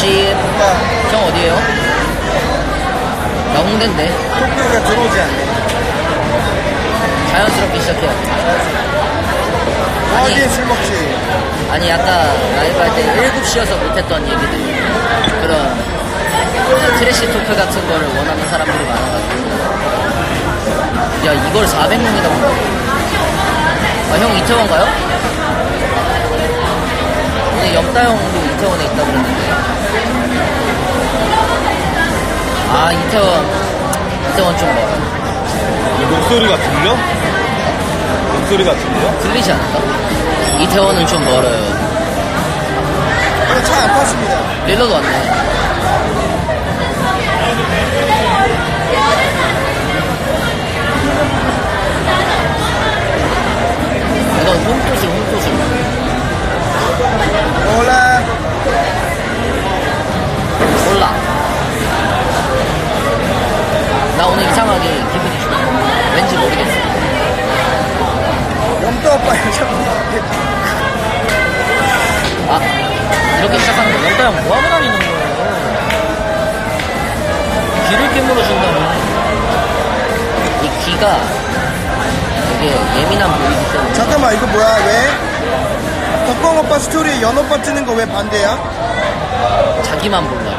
씨, 뭔가 형 어디에요? 나 홍대인데. 토끼가 들어오지 않네. 자연스럽게 시작해요. 어디에 술 먹지? 아니, 아까 라이브 할 때 7시여서 못했던 얘기들. 그런 트래시 토크 같은 거를 원하는 사람들이 많아가지고. 야, 이걸 400명이나 본다고? 아, 형 이태원 가요? 오늘 염따 형도 이태원에 있다고 그랬는데. 아, 이태원. 이태원 좀 멀어. 목소리가 들려? 목소리가 들려? 들리지 않을까? 이태원은 좀 멀어요. 오늘 차안 탔습니다. 릴러도 왔네. 이건 홈토슬, 홈토슬. 몰 나 오늘 이상하게 기분이 좋아. 왠지 모르겠어. 염도 오빠 자꾸. 아, 이렇게 시작하는 거. 영따 형 뭐하고 다니는 거예요? 귀를 깨물어 준다면. 이 귀가 되게 예민한 부위이기 때문에. 잠깐만 이거 뭐야 왜? 덕광 오빠 스토리에 연 오빠 뜨는 거 왜 반대야? 자기만 몰라.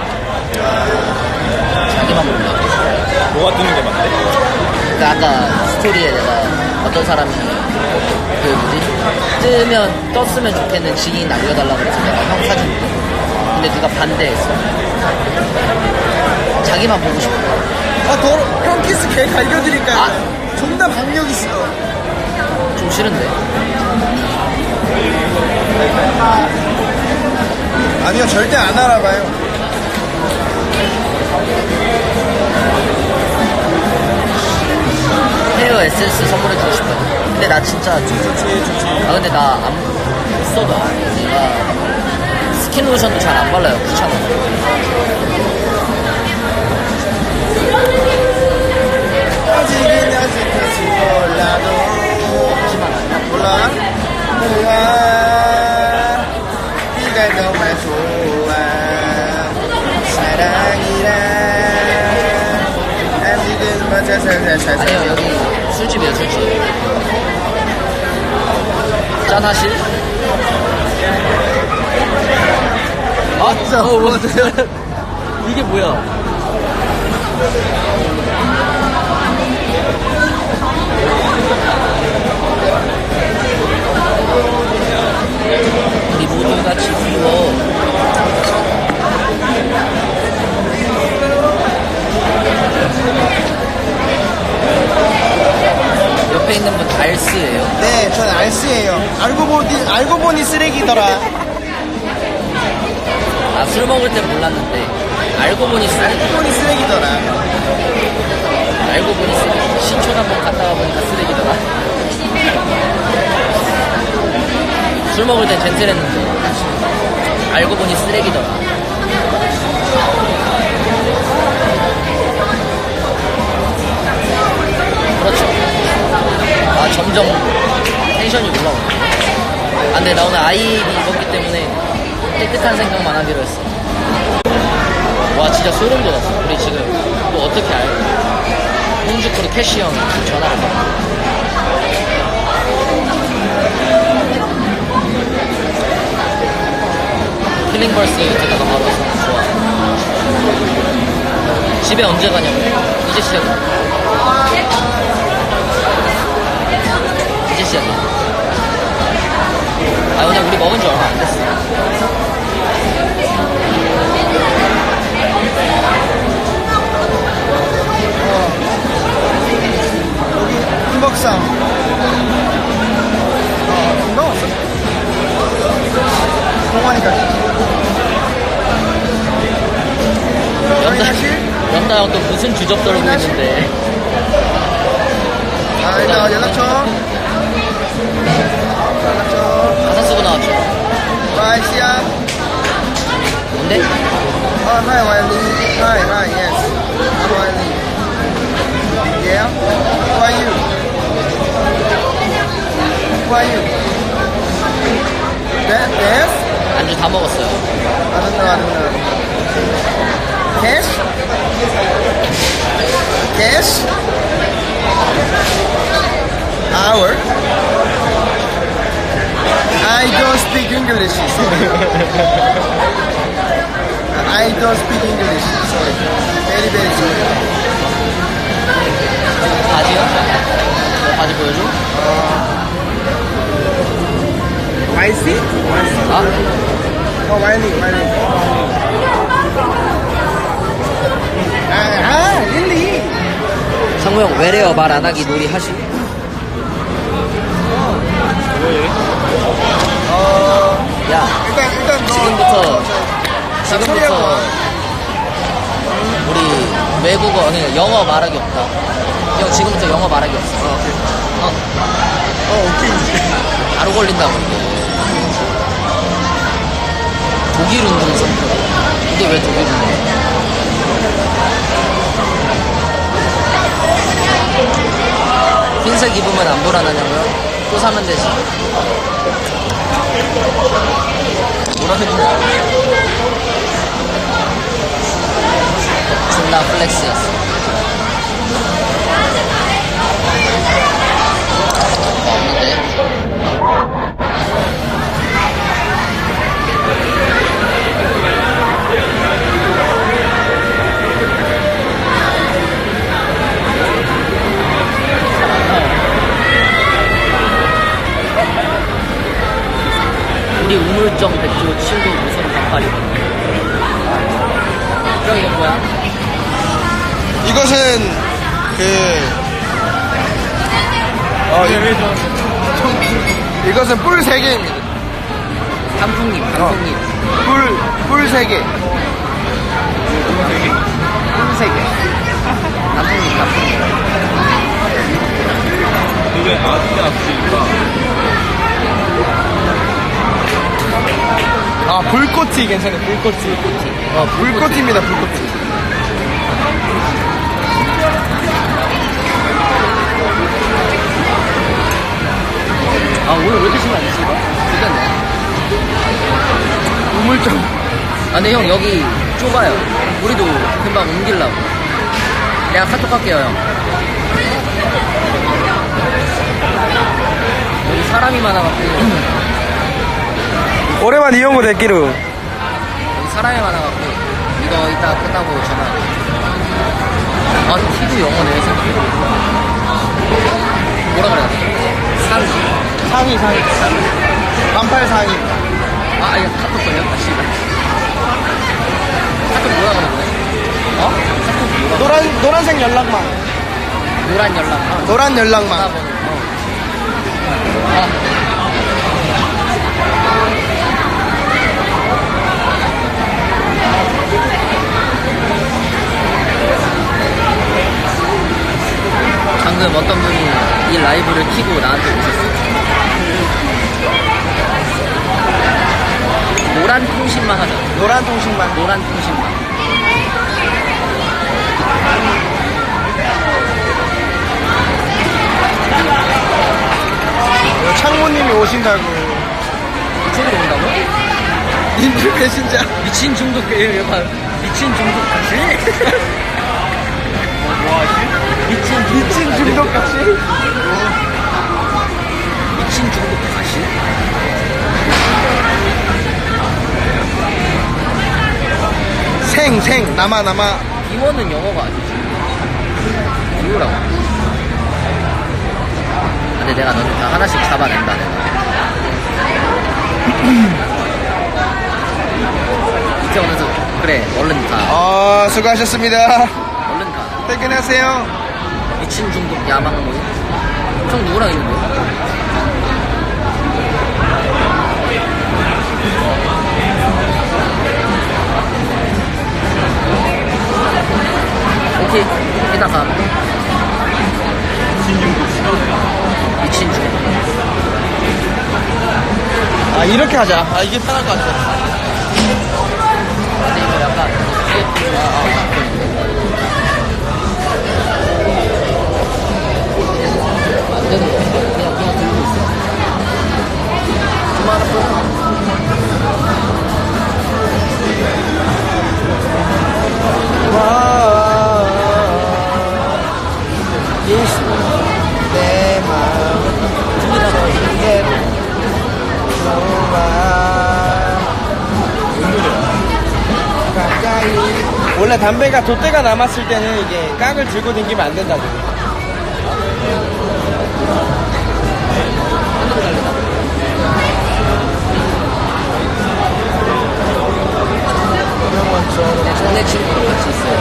자기만 몰라. 뭐가 뜨는 게 맞대? 그러니까 아까 스토리에 내가 어떤 사람이 그 뭐지 뜨면 떴으면 좋겠는 지인 알려달라고 그래서 내가 형 사진 근데 누가 반대했어. 자기만 보고 싶어. 아 더러. 형 키스 개 갈겨드릴까요? 아. 존나 박력 있어. 좀 싫은데. 아니요 절대 안 알아봐요. 헤어 에센스 선물해주고 싶어. 근데 나 진짜. 아 근데 나 안 써도 안 해. 내가 스킨 로션도 잘 안 발라요. 귀찮아. 짠 하실? 아, 진짜. 어, 뭐, 이게 뭐야? 젠틀했는데, 알고 보니 쓰레기더라. 그렇죠. 아, 점점 텐션이 올라오네. 아, 근데 나 오늘 아이비 입었기 때문에 깨끗한 생각만 하기로 했어. 와, 진짜 소름 돋았어. 우리 지금 뭐 어떻게 알? 홍주쿠로 캐시 형 전화를 받아. 듣다가 바로 와서 좋아. 집에 언제 가냐고. 이제 시작이야. Um, hi, Wiley. Hi, hi, yes. I'm Wiley. Yeah? Who are you? Who are you? That, yes? I don't know, I don't know. Cash? Cash? Hour? I don't speak English, sorry. I don't speak English. Sorry. Very very sorry. 바지요? 너 바지 보여줘? YC? 아? 어, 와일리, 와일리. 아, 아, 릴리. 상무 형 외래어 말안 하기 놀이 하시? 어, 야 일단, 일단 너. 지금부터 자, 지금부터. 우리 외국어 아니 영어 말하기 없다. 형 지금부터 영어 말하기 없어. 어, 어, 오케이. 바로 걸린다고 이게. 독일 운동선. 이게 왜 독일 운동? 흰색 입으면 안 불안하냐고요? 또 사면 되지. 뭐라는 거 존나 플렉스였어. 그, 어, 이, 이것은 뿔 3개입니다. 단풍잎 단풍잎 뿔, 뿔 3개. 흰색이 단풍잎 단풍잎 이게 아스가 없으니까. 아, 불꽃이 괜찮아요, 불꽃이. 어, 불꽃입니다, 불꽃이. 오늘 왜 이렇게 신경 안 이거? 괜찮네 우물정. 아 근데 형 여기 좁아요 우리도 금방 옮기려고 내가 카톡 할게요 형 여기 사람이 많아갖고 오랜만 이용고 됐기로. 여기 사람이 많아갖고 이거 이따 끝나고 전화할게 아 티도 영어 내에서 뭐라 그래야 돼? 산 상의, 상의. 반팔 상의. 아, 아니, 카톡 걸렸다, 씨발. 카톡 뭐라 그러는데? 어? 카톡 뭐라 노란, 노란색 연락망. 노란 연락. 아, 노란 연락망. 전화번호. 어. 아. 방금 어떤 분이 이 라이브를 키고 나한테 오셨어요. 노란 통신만 하자. 노란 통신망. 노란 통신만. 창모님이 오신다고. 이쪽으로 온다고? 님들 배신자. 미친 중독, 예, 약간, 미친 중독 같이? 뭐하지? 미친 중독 미친 같이? 중독 같이. 생, 생. 남아, 남아. 임원은 영어가 아니지. 이유라고. 근데 내가 너를 다 하나씩 잡아낸다, 내가. 이태원에서, 그래, 얼른 가. 어, 수고하셨습니다. 얼른 가. 퇴근하세요. 미친 중독 야망 모임? 형 누구랑 있는 거야? 이렇게 하자. 아, 이게 편할 것 같아. 담배가 돛대가 남았을 때는 이게 깍을 들고 다니면 안 된다고. 내 전에 친구랑 같이 있어요.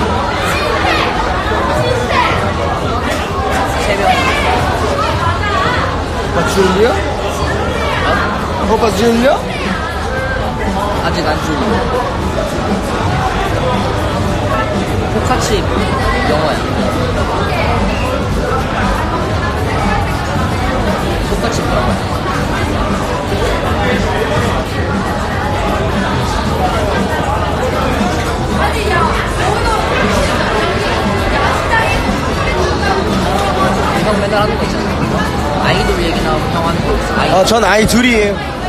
세 명. 오빠 줄려? 오빠 줄려? 아직 안 줄려. 포카치 영화야. 포카치 영화. 형 맨날 하는 거 있잖아. 아이돌 얘기 나오면 형 하는 거 있어. 아이돌. 어, 전 아이 둘이에요.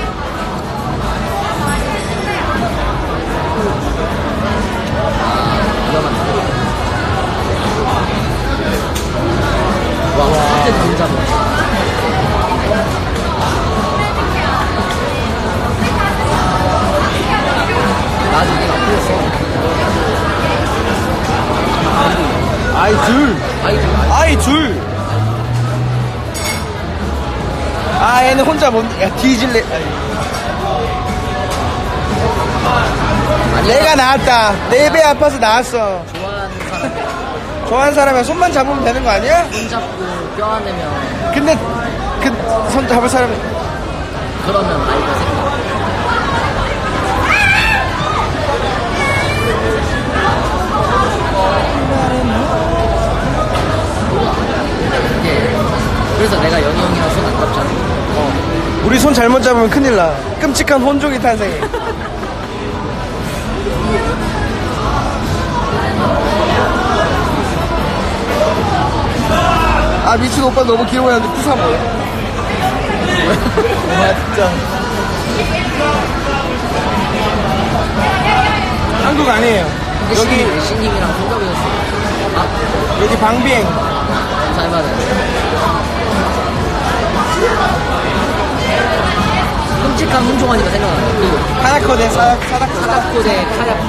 아이 둘. 아이 둘. 아, 얘는 혼자 못, 야, 뒤질래. 내가 나왔다. 내배 아파서 나왔어. 좋아하는 사람 좋아하는 사람이야 손만 잡으면 되는 거 아니야? 손 잡고 껴안으면 근데 그 손 잡을 사람 그러면 아이가 생겨. 그래서 내가 연희 형이랑 손 안 잡잖아. 어. 우리 손 잘못 잡으면 큰일 나. 끔찍한 혼종이 탄생해. 아 미친 오빠 너무 귀여워 하는데 부사 뭐야? 와 진짜. 한국 아니에요. 근데 여기 신님, 신님이랑 손 잡으셨어. 아, 여기 방비행. 잘 맞아요. 끔찍한 혼종하니까 생각나요. 그 하나코데 사 사닥 사닥. 사다코 대 카야코.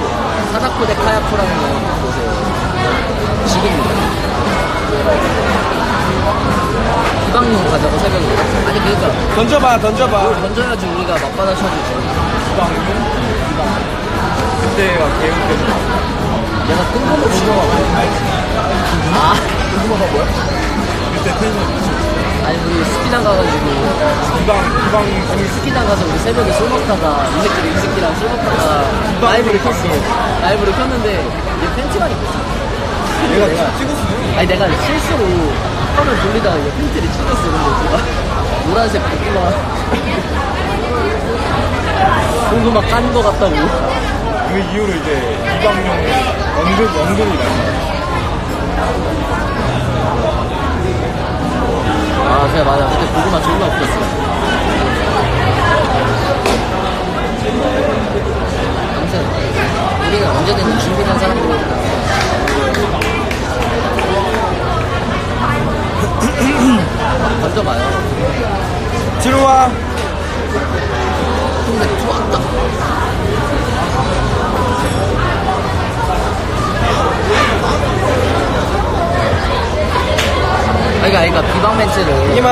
사다코 대 카야코라는 거 보세요. 지금입니다. 비방용 가자고 새벽에. 아니, 그러니까. 던져봐 던져봐. 던져야지 우리가 맞받아 쳐주지. 그때가 개웃겨. 내가 뜬금없이. 아, 궁금하가 뭐야? 그때 텐션 아니, 우리 스키장 가가지고. 비방, 비방, 아니 스키장 가서 우리 새벽에 술 먹다가 이 새끼 이 새끼랑 술 먹다가 라이브를 켰어. 라이브를 켰는데 얘 팬티만 입고 있어. 내가 찍었어요. 아니 내가 실수로 화면 돌리다가 얘 팬티를 찍었어 근데 제가 노란색 공도 막깐거 같다고. 그 이후로 이제 비방용 언급, 언급이 나 요. 아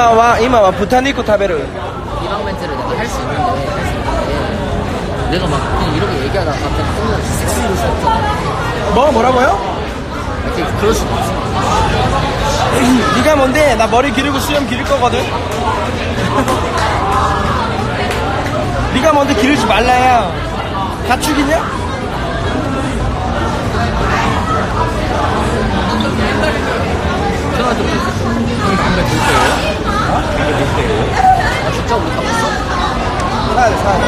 멘트를 이마와 이마와 부타니코 타베르. 비방 멘트를 내가 할 수 있는데 할 수 있는데 내가 막 그냥 이렇게 얘기하다가 갑자기 뜬금없이 섹스를 수 없잖아. 뭐 뭐라고요? 이렇게 그럴 수도 없어. 네가 뭔데? 나 머리 기르고 수염 기를 거거든. 네가 뭔데 기르지 말라야. 가축이냐? 했어. 형 담배 들 때예요? 진짜 우리 가봤어? 사야 돼, 사야 돼.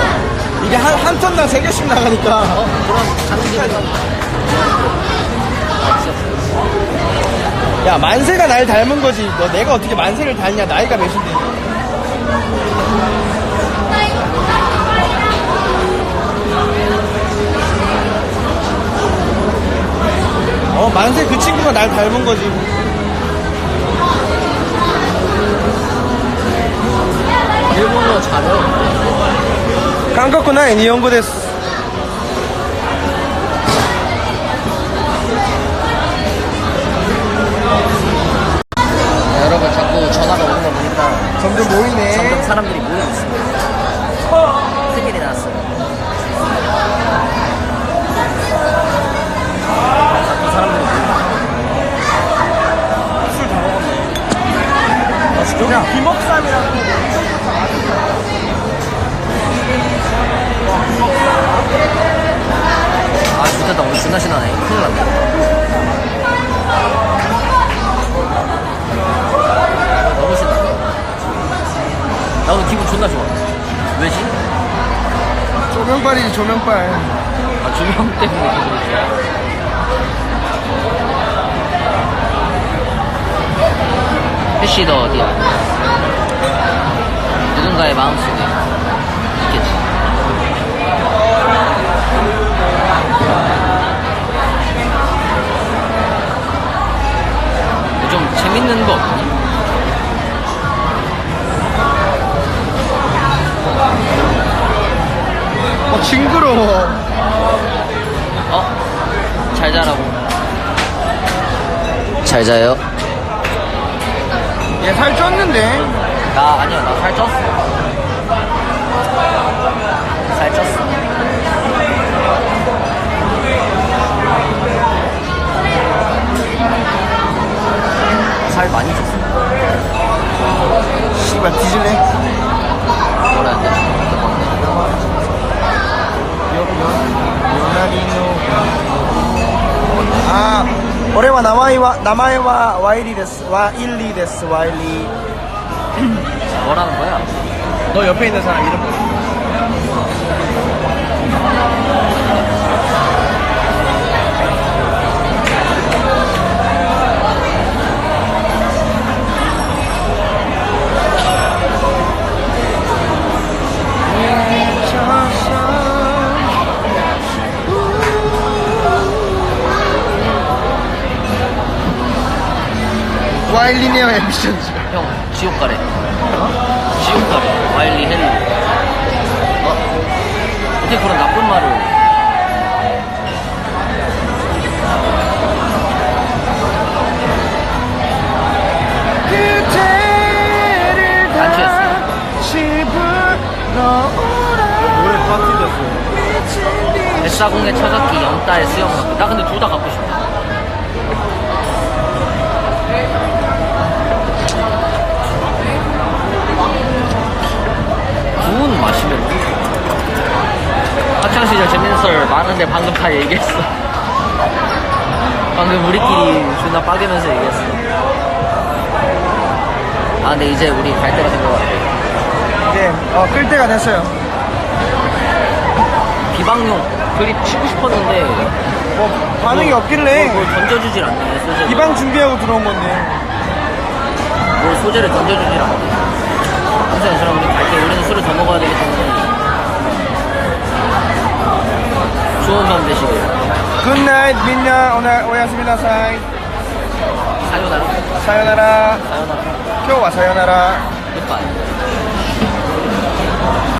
이게 한, 한 톤당 세 개씩 나가니까. 어? 그럼 가는. 야, 만세가 날 닮은 거지. 너 내가 어떻게 만세를 닮냐? 나이가 몇인데. 어, 만세 그 친구가 날 닮은 거지. 일본어 잘해요. 한국어나 일본어 です. 여러분 자꾸 전화가 오는 거 보니까 점점 모이네. 점점 사람들이 모이고 있습니다. 큰일이 났어요. 술다 먹었네. 아, 김밥쌈이랑 아, 좋겠다. 오늘 존나 신나네. 큰일 났네. 너무 신나. 나 오늘 기분 존나 좋아. 왜지? 조명빨이지, 조명빨. 아, 조명 때문에 기분이 좋아. 해시도 어디야? 누군가의 마음속에 재밌는 거 없니? 어, 징그러워. 어? 잘 자라고. 잘 자요. 얘 살 쪘는데? 나 아니야 나 살 쪘어 살 많이 쪘어 씨발 뒤질래? 아, 俺は名前は名前は 와일리 데스 와일리 데스 와일리 뭐라는 거야? 너 옆에 있는 사람 이름 뭐야? 와일리네요 앰비션즈. 형 지옥 가래. 지옥 가래. 와일리 헨리. 어? 어떻게 그런 나쁜 말을. 노래 됐어요. 뱃사공의 처갓기 영따의 수영학교 나 근데 둘 다 갖고 싶다 재밌는 썰 많은데 방금 다 얘기했어. 방금 우리끼리 존나 빠개면서 얘기했어. 아 근데 이제 우리 갈 때가 된 것 같아. 이제 어, 끌 때가 됐어요. 비방용. 그립 치고 싶었는데 뭐 반응이 뭘, 없길래. 뭘 던져주질 않네 소재를. 비방 준비하고 들어온 건데. 뭘 소재를 던져주질 않네. 항상 저랑 우리 갈 때 우리는 술을 더 먹어야 되기 때문에 そうなんでしょうぐんないみんな。おなおやすみなさい。さよなら。さよなら。さよなら。今日はさよなら。グッバイ